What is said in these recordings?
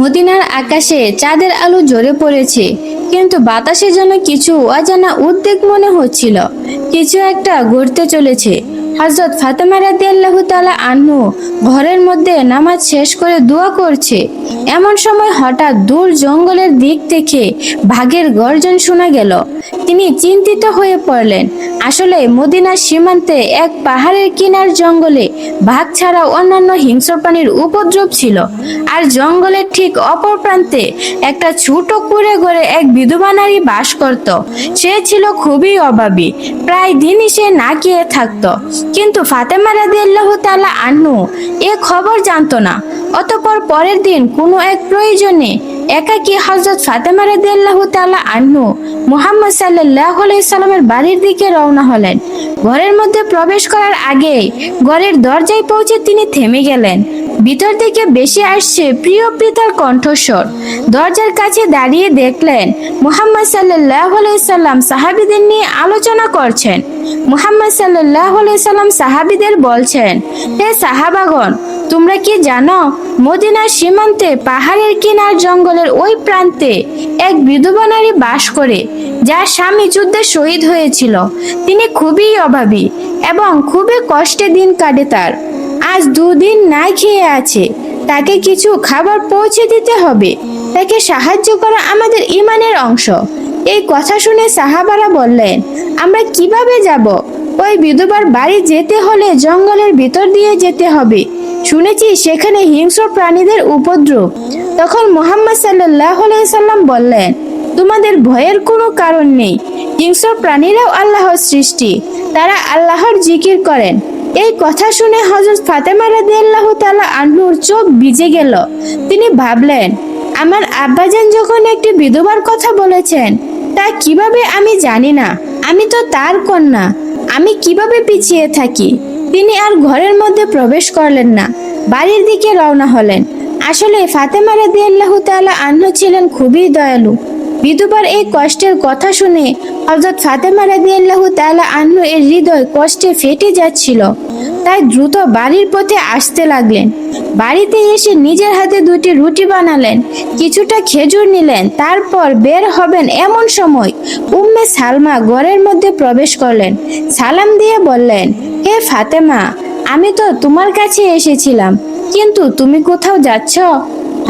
মদিনার আকাশে চাঁদের আলো ঝরে পড়েছে, কিন্তু বাতাসে যেন কিছু অজানা উদ্বেগ মনে হচ্ছিল। কিছু একটা ঘটতে চলেছে। হজরত ফাতেমা রাদিয়াল্লাহু তাআলা আনহু ঘরের মধ্যে নামাজ শেষ করে দোয়া করছে। এমন সময় হঠাৎ দূর জঙ্গলের দিক থেকে ভাগের গর্জন শোনা গেল। তিনি চিন্তিত হয়ে পড়লেন। আসলে মদিনার সীমান্তে এক পাহাড়ের কিনার জঙ্গলে বাঘ ছাড়া অন্যান্য হিংস্র প্রাণীর উপদ্রব ছিল। আর জঙ্গলের ঠিক অপর প্রান্তে একটা ছোট কুড়ে ঘরে এক বিধবা নারী বাস করত। সে ছিল খুবই অভাবী। প্রায় দিনই সে না খেয়ে থাকতো। কিন্তু ফাতেমা রাদিয়াল্লাহু তালা আনু এ খবর জানতো না। অতপর পরের দিন কোনো এক প্রয়োজনে একাকী হজরত ফাতেমা রাদিয়াল্লাহু তাআলা আনহু মুহাম্মদ সাল্লাল্লাহু আলাইহি বাড়ির দিকে রওনা হলেন। ঘরের মধ্যে প্রবেশ করার আগে ঘরের দরজায় পৌঁছে তিনি থেমে গেলেন। ভিতর থেকে বেশি আসছে প্রিয় পিতার কণ্ঠস্বর। দরজার কাছে দাঁড়িয়ে দেখলেন মুহাম্মদ আলাইহি সাল্লাম সাহাবীদের নিয়ে আলোচনা করছেন। মুহাম্মদ সাল্লাহ সাল্লাম সাহাবীদের বলছেন, হে সাহাবাগণ তোমরা কি জানো? মদিনার সীমান্তে, পাহাড়ের কিনার জঙ্গলের ওই প্রান্তে এক বিধবা নারী বাস করে, যার স্বামী যুদ্ধে শহীদ হয়েছিল। তিনি খুবই অভাবী এবং খুবই কষ্টে দিন কাটে তার। আজ দুদিন না খেয়ে আছে। তাকে কিছু খাবার পৌঁছে দিতে হবে। তাকে সাহায্য করা আমাদের ইমানের অংশ। এই কথা শুনে সাহাবারা বললেন, আমরা কীভাবে যাব? ওই বিধবার বাড়ি যেতে হলে জঙ্গলের ভিতর দিয়ে যেতে হবে। শুনেছি সেখানে হিংস্র প্রাণীদের উপদ্রব। তখন মোহাম্মদ সাল্লাহ সাল্লাম বললেন, তোমাদের ভয়ের কোনো কারণ নেই। হিংস্র প্রাণীরাও আল্লাহর সৃষ্টি। তারা আল্লাহর জিকির করেন। এই কথা শুনে হজরত ফাতেমা রাদিয়াল্লাহু তাআলা আনহুর চোখ ভিজে গেল। তিনি ভাবলেন, আমার আব্বাজান যখন একটি বিধবার কথা বলেছেন, তা কীভাবে আমি জানি না? আমি তো তার কন্যা। আমি কীভাবে পিছিয়ে থাকি? তিনি আর ঘরের মধ্যে প্রবেশ করলেন না। বাড়ির দিকে রওনা হলেন। আসলে ফাতেমা রাদিয়াল্লাহু তালা আনহু ছিলেন খুবই দয়ালু। বিধবার এই কষ্টের কথা শুনে হযরত ফাতেমা রাদিয়াল্লাহু তালা আনহু এর হৃদয় কষ্টে ফেটে যাচ্ছিল। তাই দ্রুত বাড়ির পথে আসতে লাগলেন। বাড়িতে এসে নিজের হাতে দুটি রুটি বানালেন, কিছুটা খেজুর নিলেন, তারপর বের হবেন এমন সময় উম্মে সালমা ঘরের মধ্যে প্রবেশ করলেন। সালাম দিয়ে বললেন, হে ফাতেমা আমি তো তোমার কাছে এসেছিলাম। কিন্তু তুমি কোথাও যাচ্ছ?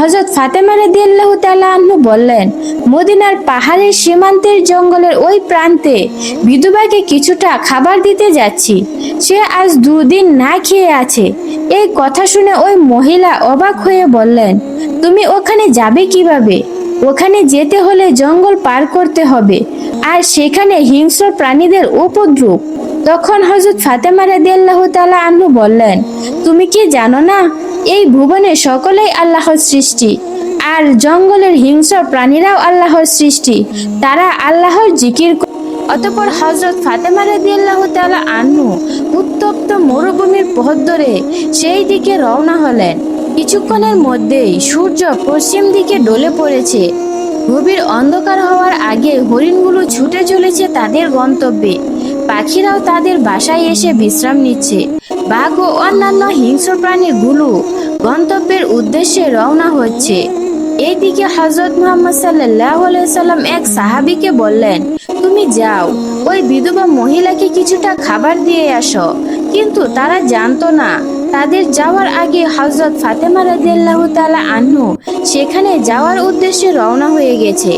হজরত ফাতেমা রাদিয়াল্লাহু তাআলা আনহু বললেন, মদিনার পাহাড়ের সীমান্তের জঙ্গলের ওই প্রান্তে বিধবাকে কিছুটা খাবার দিতে যাচ্ছি। সে আজ দুদিন না খেয়ে আছে। এই কথা শুনে ওই মহিলা অবাক হয়ে বললেন, তুমি ওখানে যাবে কীভাবে? ওখানে যেতে হলে জঙ্গল পার করতে হবে, আর সেখানে হিংস্র প্রাণীদের উপদ্রব। তখন হজরত ফাতেমা রাদিয়াল্লাহু তাআলা আনহু বললেন, তুমি কি জানো না, এই ভুবনে সকলেই আল্লাহর সৃষ্টি, আর জঙ্গলের হিংস্র প্রাণীরাও আল্লাহর সৃষ্টি, তারা আল্লাহর জিকির অতঃপর হজরত ফাতেমা রাদিয়াল্লাহু তাআলা আনহু উত্তপ্ত মরুভূমির পথ ধরে সেই দিকে রওনা হলেন। কিছুক্ষণের মধ্যেই সূর্য পশ্চিম দিকে ডলে পড়েছে। গভীর অন্ধকার হওয়ার আগে হরিণগুলো ছুটে চলেছে তাদের গন্তব্যে। পাখিরাও তাদের বাসায় এসে বিশ্রাম নিচ্ছে। বাঘ ও অন্যান্য হিংস্র প্রাণীগুলো গন্তব্যের উদ্দেশ্যে রওনা হচ্ছে। এইদিকে হজরত মোহাম্মদ সাল্লাম এক সাহাবিকে বললেন, তুমি যাও, ওই বিধবা মহিলাকে কিছুটা খাবার দিয়ে আসো। কিন্তু তারা জানতো না, তাদের যাওয়ার আগে হজরত ফাতেমা রাদিয়াল্লাহু তাআলা আনহু সেখানে যাওয়ার উদ্দেশ্যে রওনা হয়ে গেছে।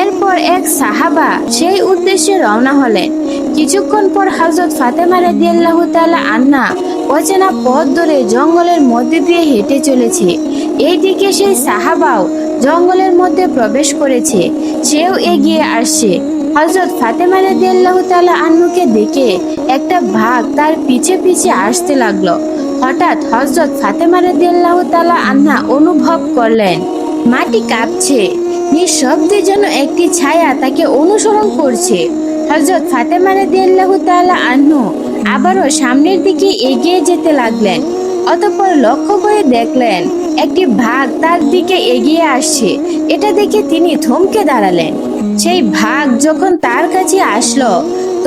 এরপর এক সাহাবা সেই উদ্দেশ্যে রওনা হলেন। কিছুক্ষণ পর হজরত ফাতেমা রাদিয়াল্লাহু তাআলা আন্না অচেনা পথ ধরে জঙ্গলের মধ্যে দিয়ে হেঁটে চলেছে। এইদিকে সেই সাহাবাও জঙ্গলের মধ্যে প্রবেশ করেছে। সেও এগিয়ে আসছে। হজরত ফাতেমা রাদিয়াল্লাহু তাআলা আন্নুকে দেখে একটা ভাগ তার পিছে পিছে আসতে লাগল। হঠাৎ হজরত ফাতেমা রাদিয়াল্লাহু তাআলা আন্না অনুভব করলেন, মাটি কাঁপছে, নিঃশব্দে যেন একটি ছায়া তাকে অনুসরণ করছে। হজরত ফাতেমা রাদিয়াল্লাহু তাআলা আন্নু আবারও সামনের দিকে এগিয়ে যেতে লাগলেন, অতঃপর লক্ষ্য করে দেখলেন একটি ভাগ তার দিকে এগিয়ে আসছে। এটা দেখে তিনি থমকে দাঁড়ালেন। সেই ভাগ যখন তার কাছে আসলো,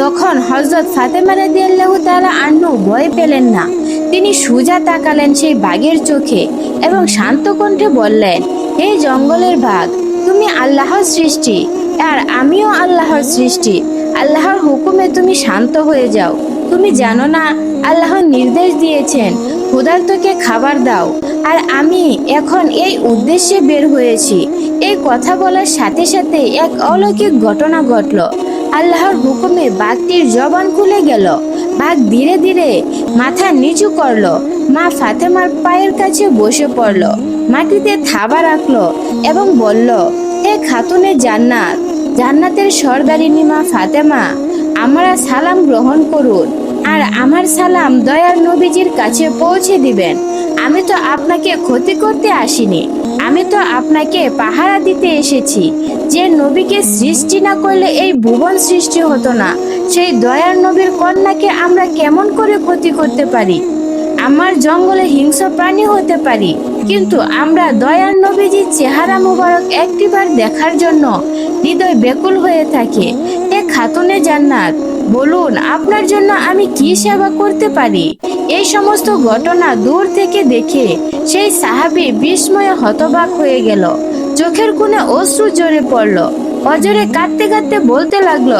তখন হজরত ফাতেমা রাদিয়াল্লাহু তাআলা আন্নু ভয় পেলেন না। তিনি সুজা তাকালেন সেই বাঘের চোখে এবং শান্ত কণ্ঠে বললেন, হে জঙ্গলের ভাগ তুমি আল্লাহর সৃষ্টি, আর আমিও আল্লাহর সৃষ্টি। আল্লাহর হুকুমে তুমি শান্ত হয়ে যাও। তুমি জানো না, আল্লাহ নির্দেশ দিয়েছেন ক্ষুধার্তকে খাবার দাও। আর আমি এখন এই উদ্দেশ্যে বের হয়েছি। এই কথা বলার সাথে সাথে এক অলৌকিক ঘটনা ঘটল। আল্লাহর হুকুমে বাঘটির জবান খুলে গেল। বাঘ ধীরে ধীরে মাথা নিচু করল। মা ফাতেমার পায়ের কাছে বসে পড়ল। মাটিতে থাবা রাখল এবং বলল, হে খাতুনে জান্নাত জান্নাতের সর্দারিনী মা ফাতেমা, আমরা সালাম গ্রহণ করুন আর আমার সালাম দয়ার নবীজির কাছে পৌঁছে দিবেন। আমি তো আপনাকে ক্ষতি করতে আসিনি। আমি তো আপনাকে পাহারা দিতে এসেছি। যে নবীকে সৃষ্টি না করলে এই ভুবন সৃষ্টি হতো না। সেই দয়ার নবীর কন্যাকে আমরা কেমন করে ক্ষতি করতে পারি? আমার জঙ্গলে হিংস্র প্রাণী হতে পারি। কিন্তু আমরা দয়ার নবীজির চেহারা মুবারক একটিবার দেখার জন্য হৃদয় বেকুল হয়ে থাকে। এ খাতুনে জান্নাত, বলুন আপনার জন্য আমি কি সেবা করতে পারি? এই সমস্ত ঘটনা দূর থেকে দেখে সেই সাহাবি বিস্ময়ে হতবাক হয়ে গেল। চোখের কোণে অশ্রু জোরে পড়ল। অজরে কাঁদতে কাঁদতে বলতে লাগল,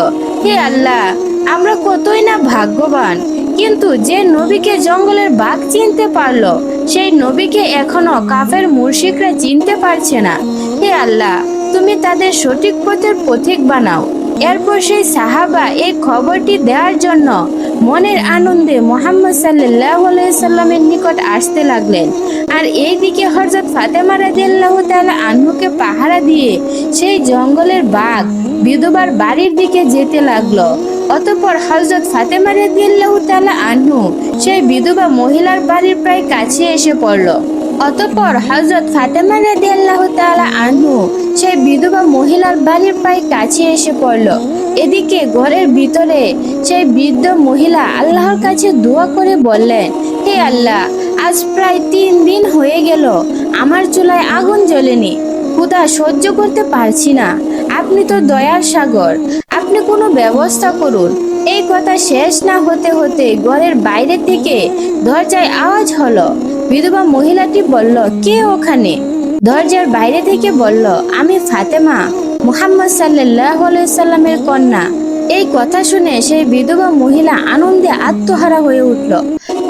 হে আল্লাহ আমরা কতই না ভাগ্যবান। কিন্তু যে নবীকে জঙ্গলের বাঘ চিনতে পারল, সেই নবীকে এখনও কাফের মুর্শিকরা চিনতে পারছে না। হে আল্লাহ, তুমি তাদের সঠিক পথের পথিক বানাও। এরপর সেই সাহাবা এই খবরটি দেওয়ার জন্য মনের আনন্দে মোহাম্মদ সাল্লাহ সাল্লামের নিকট আসতে লাগলেন। আর এইদিকে হজরত ফাতেমা রাদিয়াল্লাহু তাআলা আনহুকে পাহারা দিয়ে সেই জঙ্গলের বাঘ, বিধবার বাড়ির দিকে যেতে লাগল। অতঃপর হজরত ফাতেমা রাদিয়াল্লাহু তাআলা আনহু, সেই বিধবা মহিলার বাড়ির প্রায় কাছে এসে পড়ল। অতঃপর হজরত ফাতেমা রাদিয়াল্লাহু তাআলা আনহু, সেই বিধবা মহিলার বাড়ির প্রায় কাছে এসে পড়ল। এদিকে ঘরের ভিতরে সেই বৃদ্ধ মহিলা আল্লাহর কাছে দোয়া করে বললেন, হে আল্লাহ, আজ প্রায় তিন দিন হয়ে গেল, আমার চুলায় আগুন জ্বলেনি। ক্ষুধা সহ্য করতে পারছি না। আপনি তো দয়ার সাগর। আপনি কোনো ব্যবস্থা করুন। এই কথা শেষ না হতে হতে ঘরের বাইরে থেকে দরজায় আওয়াজ হলো। বিধবা মহিলাটি বলল, কে ওখানে? দরজার বাইরে থেকে বলল, আমি ফাতেমা, মুহাম্মদ সাল্লাহ সাল্লামের কন্যা। এই কথা শুনে সেই বিধবা মহিলা আনন্দে আত্মহারা হয়ে উঠল।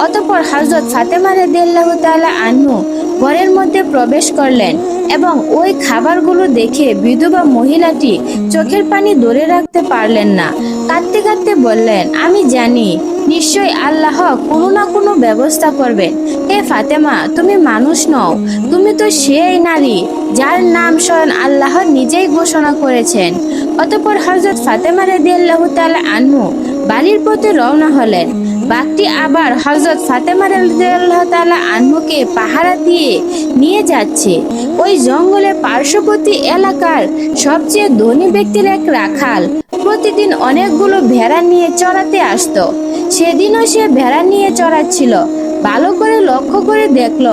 অতঃপর হজরত ফাতেমা রেদিয়াল্লাহ তাআলা আনহু ঘরের মধ্যে প্রবেশ করলেন এবং ওই খাবারগুলো দেখে বিধবা মহিলাটি চোখের পানি ধরে রাখতে পারলেন না। কাঁদতে কাঁদতে বললেন, আমি জানি নিশ্চয় আল্লাহ কোনো না কোনো ব্যবস্থা করবেন। হে ফাতেমা, তুমি মানুষ নও, তুমি তো সেই নারী যার নাম স্বয়ং আল্লাহ নিজেই ঘোষণা করেছেন। অতঃপর হজরত ফাতেমা রেদিয়াল্লাহু তাআলা আনহু বাড়ির পথে রওনা হলেন। বাঘটি আবার হজরত ফাতেমা তাআলা আনহুকে পাহারা দিয়ে নিয়ে যাচ্ছে। ওই জঙ্গলে পার্শ্ববর্তী এলাকার সবচেয়ে ধনী ব্যক্তির এক রাখাল প্রতিদিন অনেকগুলো ভেড়া নিয়ে চড়াতে আসতো। সেদিনও সে ভেড়া নিয়ে চড়াচ্ছিল। ভালো করে লক্ষ্য করে দেখল,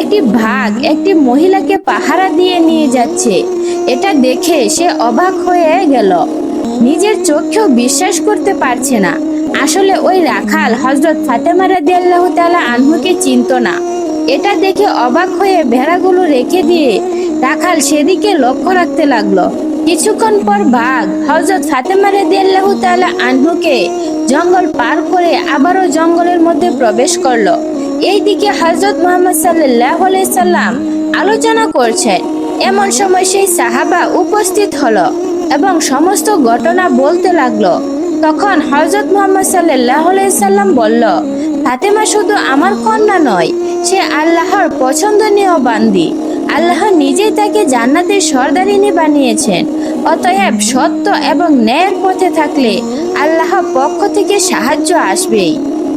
একটি ভাগ একটি মহিলাকে পাহারা দিয়ে নিয়ে যাচ্ছে। এটা দেখে সে অবাক হয়ে গেল। নিজের চোখেও বিশ্বাস করতে পারছে না। আসলে ওই রাখাল হজরত ফাতেমা রাদিয়াল্লাহু তাআলা আনহুকে চিনত না। এটা দেখে অবাক হয়ে ভেড়াগুলো রেখে দিয়ে রাখাল সেদিকে লক্ষ্য রাখতে লাগল। কিছুক্ষণ পর বাঘ হজরত ফাতেমা রাদিয়াল্লাহু তালা আনহুকে জঙ্গল পার করে আবারও জঙ্গলের মধ্যে প্রবেশ করল। এইদিকে হজরত মোহাম্মদ আলাইহি সাল্লাম আলোচনা করছেন এমন সময় সেই সাহাবা উপস্থিত হলো এবং সমস্ত ঘটনা বলতে লাগল। তখন হজরত মোহাম্মদ সাল্লাহ সাল্লাম বলল, ফাতেমা শুধু আমার কন্যা নয়, সে আল্লাহর পছন্দনীয় বান্দি। আল্লাহ নিজেই তাকে জান্নাতের সর্দারিনী বানিয়েছেন। অতএব সত্য এবং ন্যায়ের পথে থাকলে আল্লাহ পক্ষ থেকে সাহায্য আসবেই।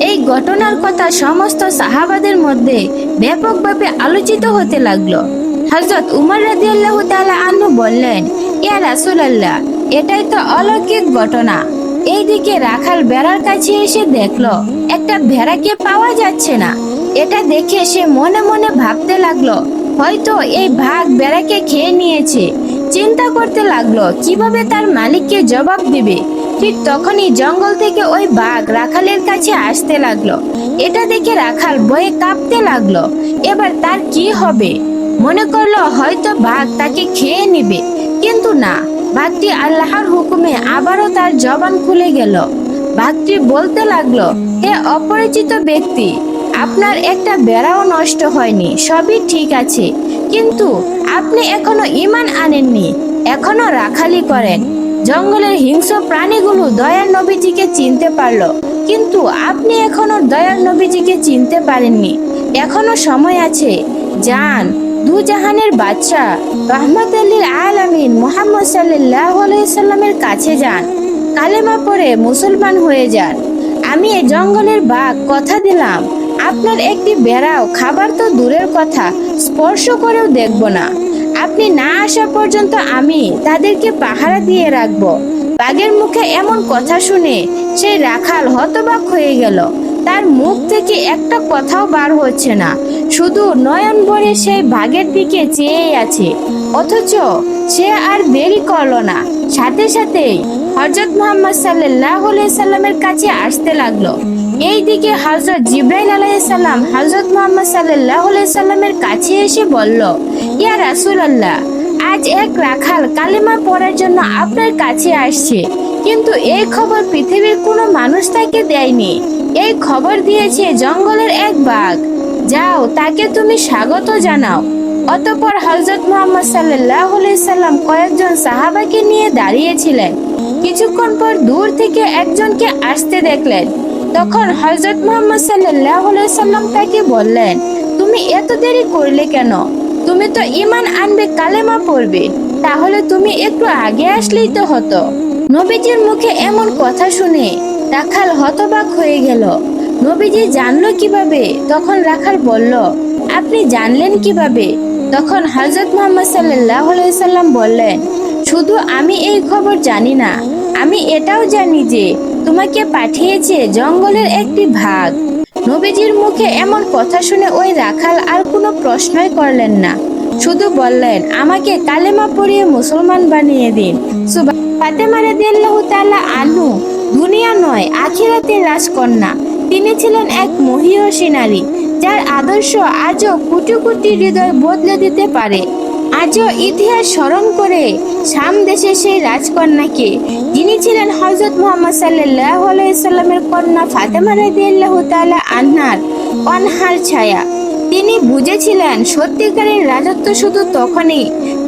এই ঘটনার কথা সমস্ত সাহাবাদের মধ্যে ব্যাপকভাবে আলোচিত হতে লাগল। হজরত উমর রাদিয়াল্লাহু তাআলা আনহু বললেন, ইয়া রাসুল আল্লাহ এটাই তো অলৌকিক ঘটনা। এইদিকে রাখাল বেড়ার কাছে এসে দেখল, একটা ভেড়াকে পাওয়া যাচ্ছে না। এটা দেখে সে মনে মনে ভাবতে লাগল, হয়তো এই ভাগ বেড়াকে খেয়ে নিয়েছে। চিন্তা করতে লাগল, কীভাবে তার মালিককে জবাব দিবে? ঠিক তখনই জঙ্গল থেকে ওই বাঘ রাখালের কাছে আসতে লাগল। এটা দেখে রাখাল বয়ে কাঁপতে লাগল, এবার তার কি হবে? মনে করল হয়তো বাঘ তাকে খেয়ে নিবে, কিন্তু না বাঘটি আল্লাহর হুকুমে আবারও তার জবান খুলে গেল। বাঘটি বলতে লাগল, হে অপরিচিত ব্যক্তি, আপনার একটা বেড়াও নষ্ট হয়নি, সবই ঠিক আছে। কিন্তু আপনি এখনও ইমান আনেননি, এখনও রাখালি করেন। জঙ্গলের হিংস্র প্রাণীগুলো দয়ার নবীজিকে চিনতে পারল, কিন্তু আপনি এখনও দয়ার নবীজিকে চিনতে পারেননি। এখনও সময় আছে, যান দু জাহানের বাদশা রহমত আলীর আলামিন মোহাম্মদ সাল্লাহ সাল্লামের কাছে যান। কালেমা পড়ে মুসলমান হয়ে যান। আমি এই জঙ্গলের বাঘ, কথা দিলাম। আপনার একটি বেড়াও, খাবার তো দূরের কথা, স্পর্শ করেও দেখব না। আপনি না আসা পর্যন্ত আমি তাদেরকে পাহারা দিয়ে রাখব। বাঘের মুখে এমন কথা শুনে সেই রাখাল হতবাক হয়ে গেল। তার মুখ থেকে একটা কথাও বার হচ্ছে না। শুধু নয়ন ভরে সেই বাঘের দিকে চেয়ে আছে। অথচ সে আর দেরি করল না। সাথে সাথেই হজরত মোহাম্মদ সাল্লাহ সাল্লামের কাছে আসতে লাগল। এই দিকে হজরত জিব্রাইল আলাইসাল্লাম হজরত মোহাম্মদ সাল্লাহ সাল্লামের কাছে এসে বলল, ইয়া রাসূলুল্লাহ, আজ এক রাখাল কালিমা পড়ার জন্য আপনার কাছে আসছে। কিন্তু এই খবর পৃথিবীর কোনো মানুষ তাকে দেয়নি। এই খবর দিয়েছে জঙ্গলের এক বাঘ। যাও, তাকে তুমি স্বাগত জানাও। অতপর হজরত মোহাম্মদ সাল্লাহ সাল্লাম কয়েকজন সাহাবাকে নিয়ে দাঁড়িয়েছিলেন। কিছুক্ষণ পর দূর থেকে একজনকে আসতে দেখলেন। তখন হজরত মোহাম্মদ সাল্লাহ সাল্লাম তাকে বললেন, তুমি এত দেরি করলে কেন? তুমি তো ইমান আনবে, কালেমা পড়বে। তাহলে তুমি একটু আগে আসলেই তো হতো। নবীজির মুখে এমন কথা শুনে রাখাল হতবাক হয়ে গেল। নবীজি জানলো কীভাবে? তখন রাখাল বলল, আপনি জানলেন কীভাবে? তখন হজরত মোহাম্মদ সাল্লাহ সাল্লাম বললেন, শুধু আমি এই খবর জানি না, আমি এটাও জানি যে তোমাকে পাঠিয়েছে জঙ্গলের একটি ভাগ। নবীজির মুখে এমন কথা শুনে ওই রাখাল আর কোনো প্রশ্নই করলেন না। শুধু বললেন, আমাকে কালেমা পড়িয়ে মুসলমান বানিয়ে দিন। সুবা ফাতেমা রাদিয়াল্লাহু তাআলা আনহু দুনিয়া নয় আখিরাতের রাজকন্যা। তিনি ছিলেন এক মহিয়সী নারী, যার আদর্শ আজও কোটি কোটি হৃদয় বদলে দিতে পারে। আজও ইতিহাস স্মরণ করে শাম দেশের সেই রাজকন্যাকে, যিনি ছিলেন হজরত মোহাম্মদ সাল্লাহ সাল্লামের কন্যা ফাতেমা রাদিয়াল্লাহু তালা আনহার অনহার ছায়া। তিনি বুঝেছিলেন সত্যিকারের রাজত্ব শুধু তখনই,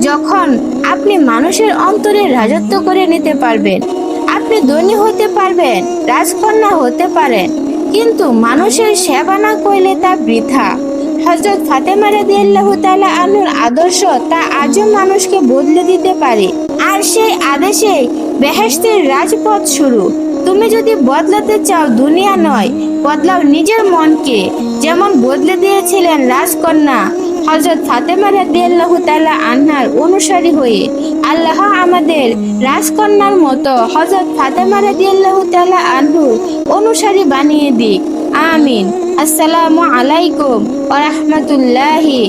যখন আপনি মানুষের অন্তরে রাজত্ব করে নিতে পারবেন। আপনি ধনী হতে পারবেন, রাজকন্যা হতে পারেন, কিন্তু মানুষের সেবা না করলে তা বৃথা। হজরত ফাতেমা রাদিয়াল্লাহু আনুর আদর্শ তা আজও মানুষকে বদলে দিতে পারে। আর সেই আদেশে বেহেশতের রাজপথ শুরু। তুমি যদি বদলাতে চাও দুনিয়া নয়, বদলাও নিজের মনকে। যেমন বদলে দিয়েছিলেন রাজকন্যা হজরত ফাতেমা রাদিয়াল্লাহু তাআলা আনহার অনুসারী হয়ে আল্লাহ আমাদের রাজকন্যার মতো হজরত ফাতেমা রাদিয়াল্লাহু তাআলা আনহুর অনুসারী বানিয়ে দিক। আমিন। আসসালামু আলাইকুম ওয়া রাহমাতুল্লাহি